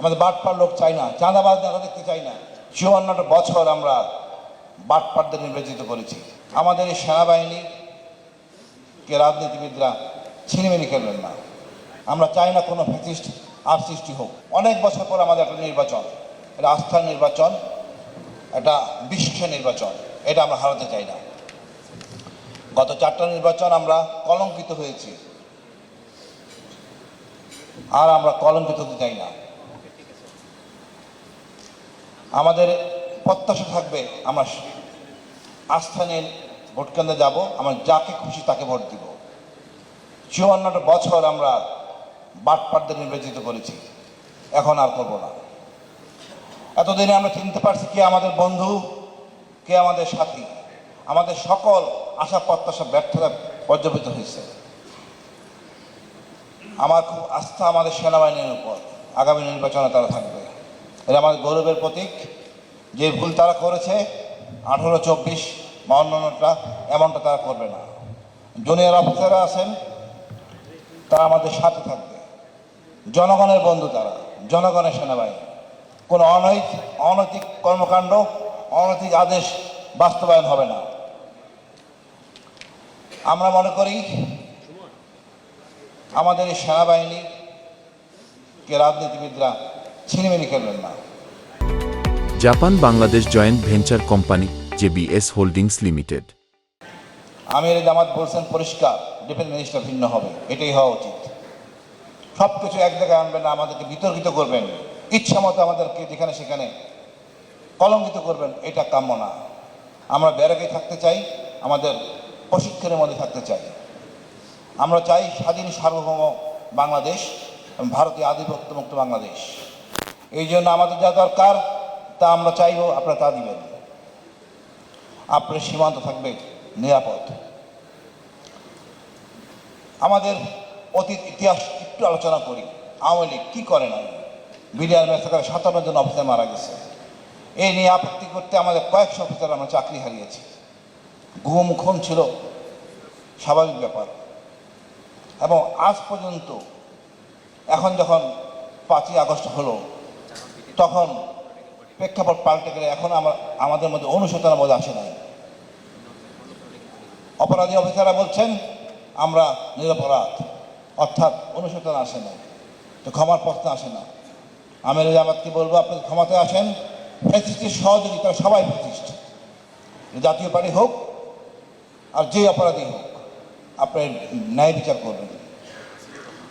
আমাদের বাটপার লোক চাই না, চাঁদাবাজ দেখা দেখতে চাই না। চুয়ান্নটা বছর আমরা বাটপারদের নির্বাচিত করেছি। আমাদের এই সেনাবাহিনীর কে রাজনীতিবিদরা ছিনিমিনি খেলবেন না। আমরা চাই না কোনো ফ্যাসিস্ট আর সৃষ্টি হোক। অনেক বছর পর আমাদের একটা নির্বাচন এটা আস্থার নির্বাচন, একটা বিশ্বের নির্বাচন, এটা আমরা হারাতে চাই না। গত চারটা নির্বাচন আমরা কলঙ্কিত হয়েছি। আর আমরা কলঙ্কিত হতে চাই না। আমাদের প্রত্যাশা থাকবে আমরা আস্থা নিয়ে ভোট কেন্দ্রে যাব, আমরা যাকে খুশি তাকে ভোট দিব। চুয়ান্নটা বছর আমরা বাটপাটদের নির্বাচিত করেছি, এখন আর করব না। এতদিনে আমরা চিনতে পারছি কে আমাদের বন্ধু, কে আমাদের সাথী। আমাদের সকল আশা, প্রত্যাশা, ব্যর্থতা পর্যবেক্ষিত হয়েছে। আমার খুব আস্থা আমাদের সেনাবাহিনীর উপর। আগামী নির্বাচনে তারা থাকবে। এটা আমাদের গৌরবের প্রতীক। যে ভুল তারা করেছে, আঠারো, চব্বিশ বা অন্যান্যটা এমনটা তারা করবে না। জুনিয়র অফিসাররা আছেন, তারা আমাদের সাথে থাকবে। জনগণের বন্ধু তারা, জনগণের সেনাবাহিনী। কোনো অনৈতিক অনৈতিক কর্মকাণ্ড, অনৈতিক আদেশ বাস্তবায়ন হবে না। আমরা মনে করি, আমাদের এই সেনাবাহিনীর কে রাজনীতিবিদরা ছিনিমিনি না। Japan Bangladesh joint venture company JBS holdings limited. Amir Jamat বলছেন পরিষ্কার ডিফেন্স মিনিস্টার ভিন্ন হবে এটাই হওয়া উচিত। সব কিছু এক জায়গায় আনবেন না আমাদেরকে বিতর্কিত করবেন। ইচ্ছা মতো আমাদেরকে যেখানে সেখানে কলঙ্কিত করবেন এটা কাম্য না। আমরা ব্যারাকে থাকতে চাই আমাদের প্রশিক্ষণের মধ্যে থাকতে চাই। আমরা চাই স্বাধীন সার্বভৌম বাংলাদেশ এবং ভারতীয় আধিপত্য মুক্ত বাংলাদেশ। এই জন্য আমাদের যা দরকার, তা আমরা চাইব আপনারা তা দিবেন। আপনার সীমান্ত থাকবে নিরাপদ। আমাদের অতীত ইতিহাস একটু আলোচনা করি। আওয়ামী লীগ কী করে না বিডিআর মেসাকারে সাতান্ন জন অফিসার মারা গেছে। এই নিয়ে আপত্তি করতে আমাদের কয়েকশো অফিসার আমরা চাকরি হারিয়েছি। ঘুম খুন ছিল। স্বাভাবিক ব্যাপার। এবং আজ পর্যন্ত, এখন যখন পাঁচই আগস্ট হলো তখন প্রেক্ষাপট পাল্টে গেলে এখন আমরা, আমাদের মধ্যে অনুশোচনার মধ্যে আসে নাই। অপরাধী অফিসাররা বলছেন, আমরা নিরপরাধ। অর্থাৎ অনুশোচনা আসে না তো ক্ষমার প্রশ্ন আসে না। আমির জামাতকে বলব, আপনি ক্ষমাতে আসেন। ফ্যাসিস্টের সহযোগিতা সবাই ফ্যাসিস্ট। জাতীয় পার্টি হোক আর যে অপরাধী হোক, আপনি ন্যায় বিচার করবেন।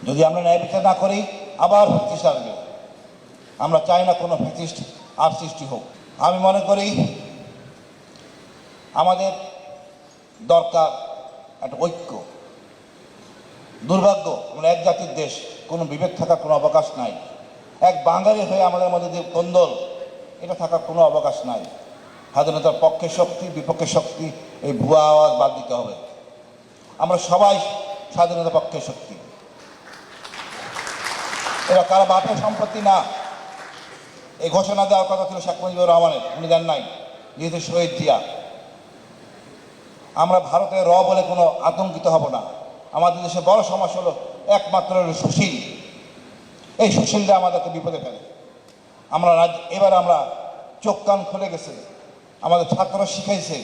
যদি আমরা ন্যায় বিচার না করি, আবার ফ্যাসিস্ট আসবে। আমরা চাই না কোনো ফ্যাসিস্ট আর সৃষ্টি হোক। আমি মনে করি আমাদের দরকার একটা ঐক্য, দুর্ভাগ্য আমরা এক জাতির দেশ, কোনো বিভেদ থাকার কোনো অবকাশ নাই। এক বাঙালি হয়ে আমাদের মধ্যে যে কন্দল, এটা থাকার কোনো অবকাশ নাই। স্বাধীনতার পক্ষে শক্তি, বিপক্ষে শক্তি, এই ভুয়া আওয়াজ বাদ দিতে হবে। আমরা সবাই স্বাধীনতার পক্ষে শক্তি। এরা কারও বাপের সম্পত্তি না। এই ঘোষণা দেওয়ার কথা ছিল শেখ মুজিবুর রহমানের, উনি দেন নাই। যেহেতু শহীদ জিয়া আমরা ভারতের র বলে কোনো আতঙ্কিত হব না। আমাদের দেশে বড় সমস্যা হলো একমাত্র সুশীল। এই সুশীলরা আমাদেরকে বিপদে ফেলে। আমরা রাজ, এবার আমরা চোখ কান খুলে গেছে। আমাদের ছাত্ররা শিখাইছে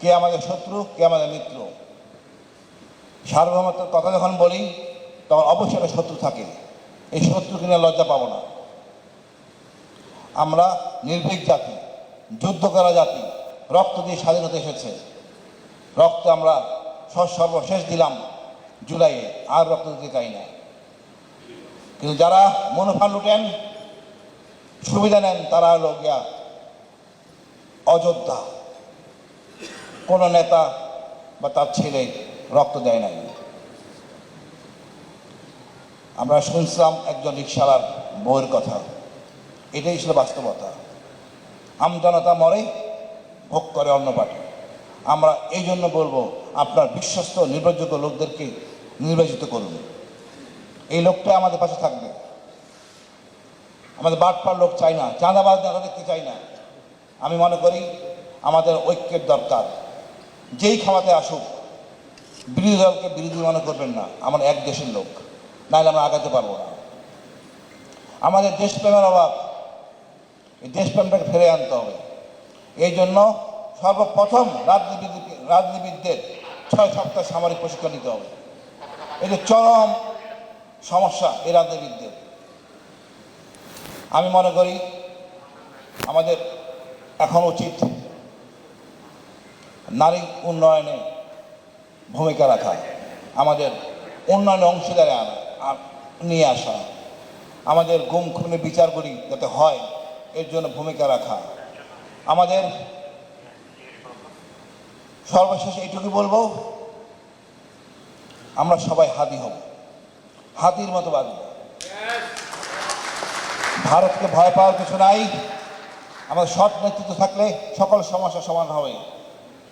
কে আমাদের শত্রু, কে আমাদের মিত্র। সার্বভৌমত্বের কথা যখন বলি, তখন অবশ্যই শত্রু থাকে। এই শত্রু কিনে লজ্জা পাবো না। আমরা নির্ভীক জাতি, যুদ্ধ করা জাতি, রক্ত দিয়ে স্বাধীনতা এসেছে। রক্ত আমরা সর্বশেষ দিলাম জুলাইয়ে, আর রক্ত দিতে চাই না। কিন্তু যারা মনোফা লুটেন, সুবিধা নেন, তারা হলো গিয়া অযোধ্যা। কোনো নেতা বা তার ছেলে রক্ত দেয় নাই। আমরা শুনছিলাম একজন রিক্সাওয়ালার বউয়ের কথা। এটাই ছিল বাস্তবতা। আমজনতা মরে, ভোগ করে অন্য পার্টি। আমরা এই জন্য বলব, আপনার বিশ্বস্ত, নির্ভরযোগ্য লোকদেরকে নির্বাচিত করুন। এই লোকটা আমাদের পাশে থাকবে। আমাদের বাটপার লোক চাই না, চাঁদাবাজ দেখা দেখতে চাই না। আমি মনে করি, আমাদের ঐক্যের দরকার। যেই খাওয়াতে আসুক, বিরোধী দলকে বিরোধী মনে করবেন না। আমরা এক দেশের লোক, নাহলে আমরা আগাতে পারব না। আমাদের দেশপ্রেমের অভাব এই দেশপ্রেমটাকে ফিরে আনতে হবে। এই জন্য সর্বপ্রথম রাজনীতিবিদ রাজনীতিবিদদের ছয় সপ্তাহ সামরিক প্রশিক্ষণ নিতে হবে। যে চরম সমস্যা এই রাজনীতিবিদদের। আমি মনে করি আমাদের এখন উচিত নারী উন্নয়নে ভূমিকা রাখা, আমাদের উন্নয়নে অংশীদারে আনা নিয়ে আসা, আমাদের গুম খুনের বিচারগুলি যাতে হয় এর জন্য ভূমিকা রাখা। আমাদের সর্বশেষ এইটুকু বলব, আমরা সবাই হাতি হব। হাতির মতো বাঁচব ভারতকে ভয় পাওয়ার কিছু নাই। আমাদের সৎ নেতৃত্ব থাকলে সকল সমস্যা সমাধান হবে